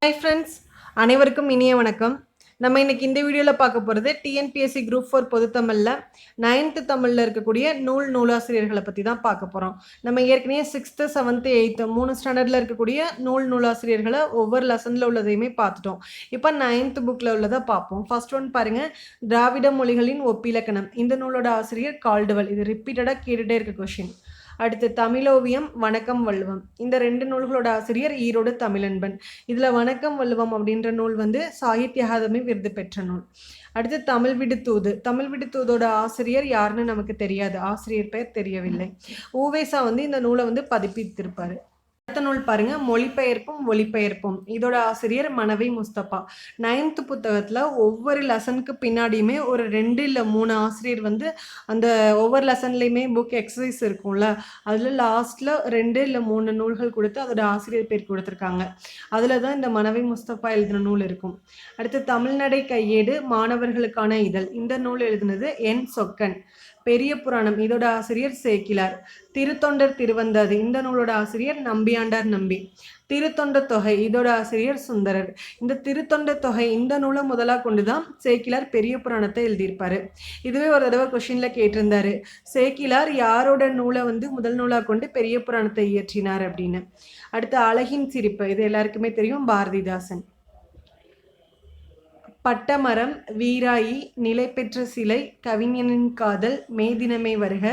Hi friends அனைவருக்கும் இனிய வணக்கம். நம்ம இன்னைக்கு இந்த வீடியோவில் பார்க்க போகிறது டிஎன்பிஎஸ்சி குரூப் ஃபோர் பொதுத்தமிழில் நைன்த்து தமிழில் இருக்கக்கூடிய நூல் நூலாசிரியர்களை பற்றி தான் பார்க்க போகிறோம் நம்ம ஏற்கனவே சிக்ஸ்த்து செவன்த்து எயித்து மூணு ஸ்டாண்டர்டில் இருக்கக்கூடிய நூல் நூலாசிரியர்களை ஒவ்வொரு லெசனில் உள்ளதையுமே பார்த்துட்டோம். இப்போ நைன்த்து புக்கில் உள்ளதை பார்ப்போம். ஃபர்ஸ்ட் ஒன் பாருங்கள் திராவிட மொழிகளின் ஒப்பிலக்கணம். இந்த நூலோட ஆசிரியர் கால்டுவல். இது ரிப்பீட்டடாக கேட்டுகிட்டே இருக்க கொஷின் அடுத்து தமிழோவியம் வணக்கம் வள்ளுவம். இந்த ரெண்டு நூல்களோட ஆசிரியர் ஈரோடு தமிழன்பன். இதில் வணக்கம் வள்ளுவம் அப்படின்ற நூல் வந்து சாகித்ய அகாதமி விருது பெற்ற நூல். அடுத்து தமிழ் விடுத்தூது தமிழ் விடுத்தூதோட ஆசிரியர் யாருன்னு நமக்கு தெரியாது. ஆசிரியர் பெயர் தெரியவில்லை. ஊவேசா வந்து இந்த நூலை வந்து பதிப்பித்திருப்பார். அடுத்த நூல் பாருங்க. மொழிபெயர்ப்பும் ஒளிபெயர்ப்பும் இதோட ஆசிரியர் மனவை முஸ்தபா. நைன்த் புத்தகத்தில் ஒவ்வொரு லெசனுக்கு பின்னாடியுமே ஒரு ரெண்டு இல்லை மூணு ஆசிரியர் வந்து அந்த ஒவ்வொரு லெசன்லையுமே புக் எக்ஸசைஸ் இருக்கும்ல. அதில் லாஸ்ட்டில் ரெண்டு இல்லை மூணு நூல்கள் கொடுத்து அதோட ஆசிரியர் பேர் கொடுத்துருக்காங்க. அதில் தான் இந்த மனவை முஸ்தபா எழுதின நூல் இருக்கும். அடுத்து தமிழ்நடை கையேடு மாணவர்களுக்கான இதழ். இந்த நூல் எழுதினது என் சொக்கன். பெரிய புராணம். இதோட ஆசிரியர் சேக்கிலார். திருத்தொண்டர் திருவந்தாது. இந்த நூலோட ஆசிரியர் நம்பியாண்டார் நம்பி. திருத்தொண்டர் தொகை. இதோட ஆசிரியர் சுந்தரர். இந்த திருத்தொண்ட தொகை இந்த நூலை முதலாக கொண்டு தான் சேக்கிலார் பெரிய புராணத்தை எழுதியிருப்பாரு. இதுவே ஒரு தடவை கொஷின்ல கேட்டிருந்தாரு. சேக்கிலார் யாரோட நூலை வந்து முதல் நூலாக கொண்டு பெரிய புராணத்தை இயற்றினார் அப்படின்னு. அடுத்து அழகின் சிரிப்பு. இது எல்லாருக்குமே தெரியும். பாரதிதாசன். பட்டமரம் வீராயி நிலைபெற்ற சிலை கவிஞனின் காதல் மேதினமே வருக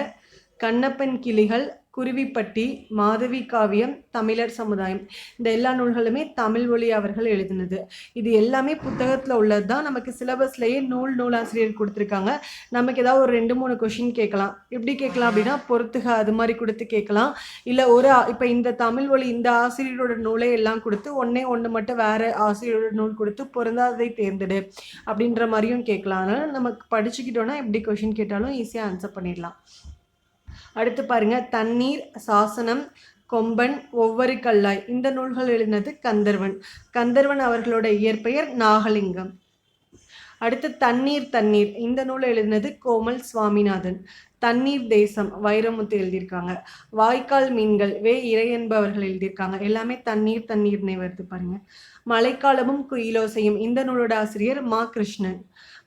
கண்ணப்பன் கிளிகள் குருவிப்பட்டி மாதவி காவியம் தமிழர் சமுதாயம். இந்த எல்லா நூல்களுமே தமிழ் மொழி அவர்கள் எழுதினது. இது எல்லாமே புத்தகத்தில் உள்ளது தான் நமக்கு சிலபஸ்லேயே நூல் நூலாசிரியர் கொடுத்துருக்காங்க. நமக்கு ஏதாவது ஒரு ரெண்டு மூணு கொஷின் கேட்கலாம். எப்படி கேட்கலாம் அப்படின்னா பொறுத்துக அது மாதிரி கொடுத்து கேட்கலாம். இல்லை ஒரு இப்போ இந்த தமிழ் மொழி இந்த ஆசிரியரோட நூலை எல்லாம் கொடுத்து ஒன்றே ஒன்று மட்டும் வேறு ஆசிரியரோட நூல் கொடுத்து பொருந்தாததை தேர்ந்தெடு அப்படின்ற மாதிரியும் கேட்கலாம். அதனால் நமக்கு படிச்சுக்கிட்டோன்னா எப்படி கொஷின் கேட்டாலும் ஈஸியாக ஆன்சர் பண்ணிடலாம். அடுத்து பாருங்க தண்ணீர் சாசனம் கொம்பன் ஒவ்வொரு கல்லாய். இந்த நூல்கள் எழுதினது கந்தர்வன். கந்தர்வன் அவர்களோட இயற்பெயர் நாகலிங்கம். அடுத்து தண்ணீர் தண்ணீர். இந்த நூலை எழுதினது கோமல் சுவாமிநாதன். தண்ணீர் தேசம் வைரமுத்து எழுதியிருக்காங்க. வாய்க்கால் மீன்கள் வே இறை என்பவர்கள் எழுதியிருக்காங்க. எல்லாமே தண்ணீர் தண்ணீர்னே வருது பாருங்க. மழைக்காலமும் குயிலோசையும். இந்த நூலோட ஆசிரியர் மா கிருஷ்ணன்.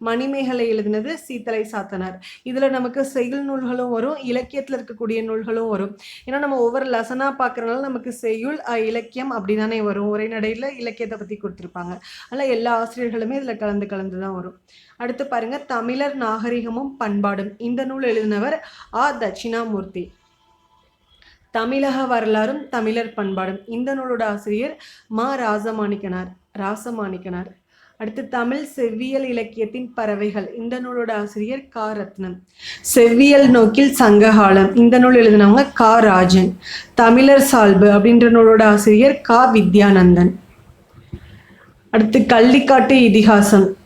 மணிமேகலை எழுதினது சீத்தலை சாத்தனார். இதில் நமக்கு செய்யுள் நூல்களும் வரும் இலக்கியத்தில் இருக்கக்கூடிய நூல்களும் வரும். ஏன்னா நம்ம ஒவ்வொரு லசனாக பார்க்குறனால நமக்கு செய்யுள் இலக்கியம் அப்படி தானே வரும். ஒரே நடையில் இலக்கியத்தை பற்றி கொடுத்துருப்பாங்க. அதனால் எல்லா ஆசிரியர்களுமே இதில் கலந்து கலந்து தான் வரும். அடுத்து பாருங்கள் தமிழர் நாகரிகமும் பண்பாடும். இந்த நூல் எழுதினவர் ஆ தட்சிணாமூர்த்தி. தமிழக வரலாறும் தமிழர் பண்பாடும். இந்த நூலோட ஆசிரியர் மா ராசமாணிக்கனார். ராசமாணிக்கனார். அடுத்து தமிழ் செவ்வியல் இலக்கியத்தின் பறவைகள். இந்த நூலோட ஆசிரியர் கா ரத்னம். செவ்வியல் நோக்கில் சங்ககாலம். இந்த நூல் எழுதினவங்க கா ராஜன். தமிழர் சால்பு அப்படின்ற நூலோட ஆசிரியர் கா வித்யானந்தன். அடுத்து கள்ளிக்காட்டு இதிகாசம்.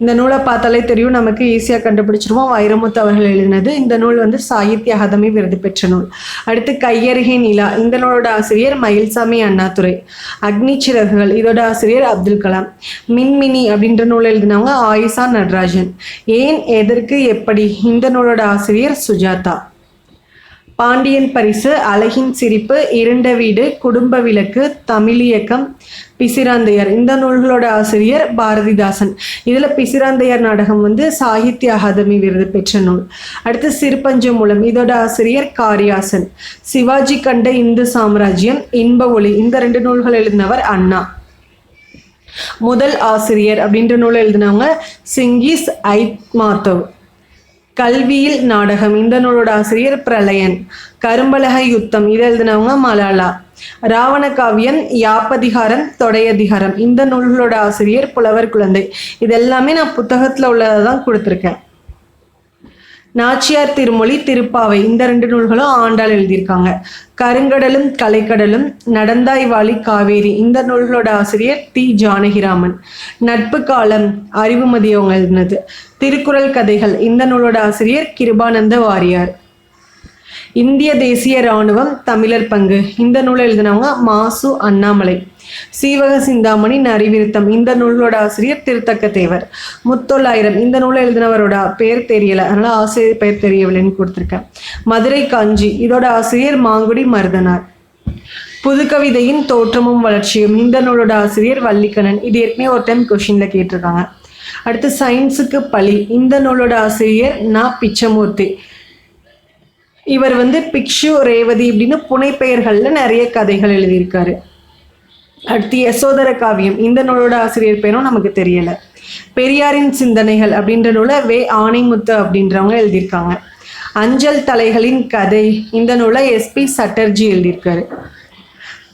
இந்த நூலை பார்த்தாலே தெரியும் நமக்கு ஈஸியாக கண்டுபிடிச்சிருவோம். வைரமுத்து அவர்கள் எழுதினது இந்த நூல் வந்து சாகித்ய அகாதமி விருது பெற்ற நூல். அடுத்து கையருகே நிலா இந்த நூலோட ஆசிரியர் மயில்சாமி அண்ணாதுரை. அக்னி சிறகுகள் இதோட ஆசிரியர் அப்துல் கலாம். மின்மினி அப்படின்ற நூல் எழுதினவங்க ஆயிஷா நடராஜன். ஏன் எதற்கு எப்படி இந்த நூலோட ஆசிரியர் சுஜாதா. பாண்டியன் பரிசு அழகின் சிரிப்பு இருண்ட வீடு குடும்ப விளக்கு தமிழியக்கம் பிசிராந்தையர். இந்த நூல்களோட ஆசிரியர் பாரதிதாசன். இதில் பிசிராந்தையர் நாடகம் வந்து சாகித்ய அகாதமி விருது பெற்ற நூல். அடுத்து சிறுபஞ்ச மூலம். இதோட ஆசிரியர் காரியாசன். சிவாஜி கண்ட இந்து சாம்ராஜ்யம் இன்ப ஒளி. இந்த ரெண்டு நூல்கள் எழுதினவர் அண்ணா. முதல் ஆசிரியர் அப்படின்ற நூல் எழுதினவங்க சிங்கிஸ் ஐத்மாத்தவ் கல்வியில் நாடகம் இந்த நூலோட ஆசிரியர் பிரளயன் கரும்பலக யுத்தம் இதை எழுதினவங்க மலாலா. ராவண காவியம் யாப்பதிகாரம் தொடையதிகாரம் இந்த நூல்களோட ஆசிரியர் புலவர் குழந்தை. இது எல்லாமே நான் புத்தகத்துல உள்ளதான் கொடுத்துருக்கேன். நாச்சியார் திருமொழி திருப்பாவை இந்த ரெண்டு நூல்களும் ஆண்டாள் எழுதியிருக்காங்க. கருங்கடலும் கலைக்கடலும் நடந்தாய் வாழி காவேரி இந்த நூல்களோட ஆசிரியர் டி ஜானகிராமன். நட்பு காலம் அறிவுமதி அவங்க எழுதினது திருக்குறள் கதைகள் இந்த நூலோட ஆசிரியர் கிருபானந்த வாரியார். இந்திய தேசிய இராணுவம் தமிழர் பங்கு. இந்த நூலை எழுதினவங்க மாசு அண்ணாமலை. சீவக சிந்தாமணி நரிவிருத்தம் இந்த நூலோட ஆசிரியர் திருத்தக்க தேவர் முத்தொள்ளாயிரம். இந்த நூலை எழுதினவரோட பேர் தெரியல. அதனால ஆசிரியர் பெயர் தெரியவில்லைன்னு கொடுத்துருக்கேன். மதுரை காஞ்சி. இதோட ஆசிரியர் மாங்குடி மருதனார். புதுக்கவிதையின் தோற்றமும் வளர்ச்சியும். இந்த நூலோட ஆசிரியர் வள்ளிக்கணன் இது ஏற்கனவே ஒரு டைம் கொஷின்ல கேட்டிருக்காங்க. அடுத்து சயின்ஸுக்கு பழி. இந்த நூலோட ஆசிரியர் நா பிச்சமூர்த்தி. இவர் வந்து பிக்ஷு ரேவதி இப்படின்னு புனைப்பெயர்களில் நிறைய கதைகள் எழுதியிருக்காரு. அடுத்து யசோதர காவியம் இந்த நூலோட ஆசிரியர் பேரும் நமக்கு தெரியல. பெரியாரின் சிந்தனைகள் அப்படின்ற நூலை வே ஆணைமுத்து அப்படின்றவங்க எழுதியிருக்காங்க. அஞ்சல் தலைகளின் கதை இந்த நூலை எஸ்பி சட்டர்ஜி எழுதியிருக்காரு.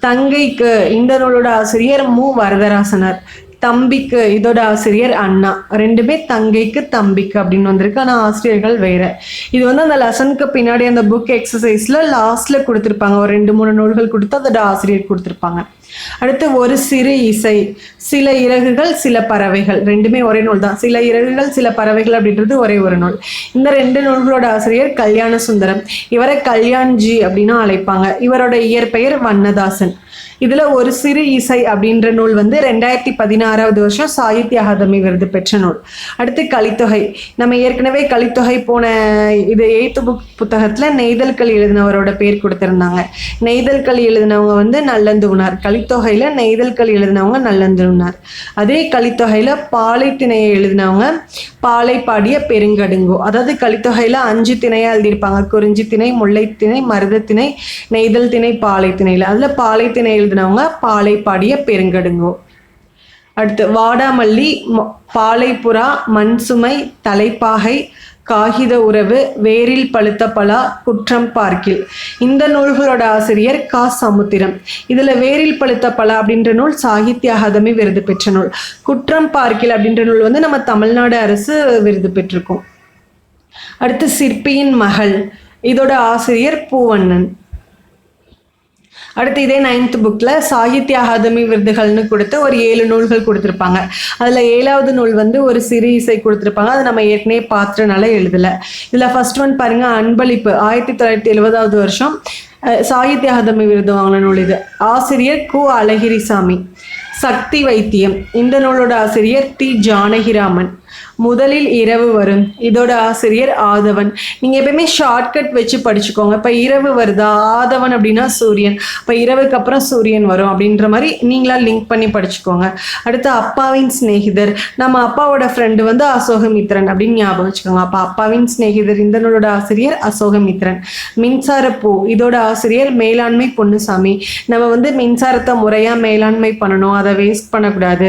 தங்கைக்கு இந்த நூலோட ஆசிரியர் மு. வரதராசனர். தம்பிக்கு இதோட ஆசிரியர் அண்ணா. ரெண்டுமே தங்கைக்கு தம்பிக்கு அப்படின்னு வந்திருக்கு. ஆனால் ஆசிரியர்கள் வேற. இது வந்து அந்த லெசனுக்கு பின்னாடி அந்த புக் எக்ஸசைஸில் லாஸ்ட்டில் கொடுத்துருப்பாங்க. ஒரு ரெண்டு மூணு நூல்கள் கொடுத்து அதோட ஆசிரியர் கொடுத்துருப்பாங்க. அடுத்து ஒரு சிறு இசை. சில இறகுகள் சில பறவைகள். ரெண்டுமே ஒரே நூல் தான். சில இறகுகள் சில பறவைகள் அப்படின்றது ஒரே ஒரு நூல். இந்த ரெண்டு நூல்களோட ஆசிரியர் கல்யாண சுந்தரம். இவரை கல்யாண்ஜி அப்படின்னு அழைப்பாங்க. இவரோட இயற்பெயர் வண்ணதாசன். இதுல ஒரு சிறு இசை அப்படின்ற நூல் வந்து ரெண்டாயிரத்தி பதினாறாவது வருஷம் சாகித்ய அகாதமி விருது பெற்ற நூல். அடுத்து கலித்தொகை. நம்ம ஏற்கனவே கலித்தொகை போன இது எய்த்து புக் புத்தகத்துல நெய்தல்கள் எழுதினவரோட பேர் கொடுத்திருந்தாங்க. நெய்தல்கள் எழுதினவங்க வந்து நல்லந்துனார் கலித்தொகையில நெய்தல்கள் எழுதினவங்க நல்லந்துனார் அதே கலித்தொகையில பாலை திணையை எழுதினவங்க பாலை பாடிய பெருங்கடுங்கோ. அதாவது கலித்தொகையில அஞ்சு திணையா எழுதியிருப்பாங்க. குறிஞ்சி திணை முல்லை திணை மருத திணை நெய்தல் திணை பாலை திணையில அதுல பாலை திணை எழுதினவங்க பாலை பாடிய பெருங்கடுங்கோ. அடுத்து வாடாமல்லி ம- பாலைப்புறா மண்சுமை தலைப்பாகை காகித உறவு வேரில் பழுத்த பலா குற்றம் பார்க்கில். இந்த நூல்களோட ஆசிரியர் கா. சமுத்திரம். இதுல வேரில் பழுத்த பலா அப்படின்ற நூல் சாகித்ய அகாதமி விருது பெற்ற நூல். குற்றம் பார்க்கில் அப்படின்ற நூல் வந்து நம்ம தமிழ்நாடு அரசு விருது பெற்றிருக்கோம். அடுத்து சிற்பியின் மகள். இதோட ஆசிரியர் பூவண்ணன். அடுத்து இதே நைன்த் புக்கில் சாகித்ய அகாதமி விருதுகள்னு கொடுத்து ஒரு ஏழு நூல்கள் கொடுத்துருப்பாங்க. அதில் ஏழாவது நூல் வந்து ஒரு சிறு இசை கொடுத்துருப்பாங்க. அது நம்ம ஏற்கனவே பார்த்துறனால எழுதலை. இதில் ஃபர்ஸ்ட் ஒன் பாருங்க அன்பளிப்பு. ஆயிரத்தி தொள்ளாயிரத்தி எழுபதாவது வருஷம் சாகித்ய அகாதமி விருது வாங்கின நூல் இது. ஆசிரியர் கு. அழகிரிசாமி. சக்தி வைத்தியம். இந்த நூலோட ஆசிரியர் தி ஜானகிராமன். முதலில் இரவு வரும். இதோட ஆசிரியர் ஆதவன். நீங்கள் எப்பயுமே ஷார்ட்கட் வச்சு படிச்சுக்கோங்க. இப்போ இரவு வருதா? ஆதவன் அப்படின்னா சூரியன். இப்போ இரவுக்கு அப்புறம் சூரியன் வரும் அப்படின்ற மாதிரி நீங்களா லிங்க் பண்ணி படிச்சுக்கோங்க. அடுத்து அப்பாவின் சிநேகிதர். நம்ம அப்பாவோட ஃப்ரெண்டு வந்து அசோகமித்ரன் அப்படின்னு ஞாபகம் வச்சுக்கோங்க. அப்போ அப்பாவின் சிநேகிதர் இந்த நூலோட ஆசிரியர் அசோகமித்ரன் மின்சார பூ. இதோட ஆசிரியர் மேலாண்மை பொன்னுசாமி. நம்ம வந்து மின்சாரத்தை முறையாக மேலாண்மை பண்ணணும். அதை வேஸ்ட் பண்ணக்கூடாது.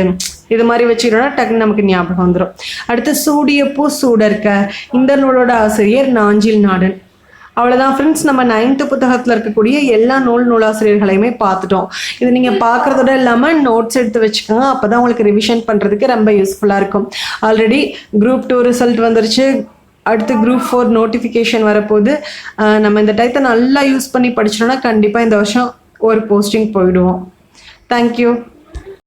இது மாதிரி வச்சுக்கிட்டோம்னா டக்குன்னு நமக்கு ஞாபகம் வந்துடும் அடுத்து சூடிய பூ சூடர்க்க இந்த நூலோட ஆசிரியர் நாஞ்சில் நாடன். அவ்வளோதான் ஃப்ரெண்ட்ஸ் நம்ம நைன்த்து புத்தகத்தில் இருக்கக்கூடிய எல்லா நூல் நூலாசிரியர்களையுமே பார்த்துட்டோம். இது நீங்கள் பார்க்குறதோட இல்லாமல் நோட்ஸ் எடுத்து வச்சுக்கோங்க அப்போ தான் உங்களுக்கு ரிவிஷன் பண்ணுறதுக்கு ரொம்ப யூஸ்ஃபுல்லாக இருக்கும். ஆல்ரெடி குரூப் டூ ரிசல்ட் வந்துருச்சு. அடுத்து குரூப் ஃபோர் நோட்டிஃபிகேஷன் வரப்போது நம்ம இந்த டயத்தை நல்லா யூஸ் பண்ணி படிச்சிட்டோம்னா கண்டிப்பாக இந்த வருஷம் ஒரு போஸ்டிங் போயிடுவோம். தேங்க்யூ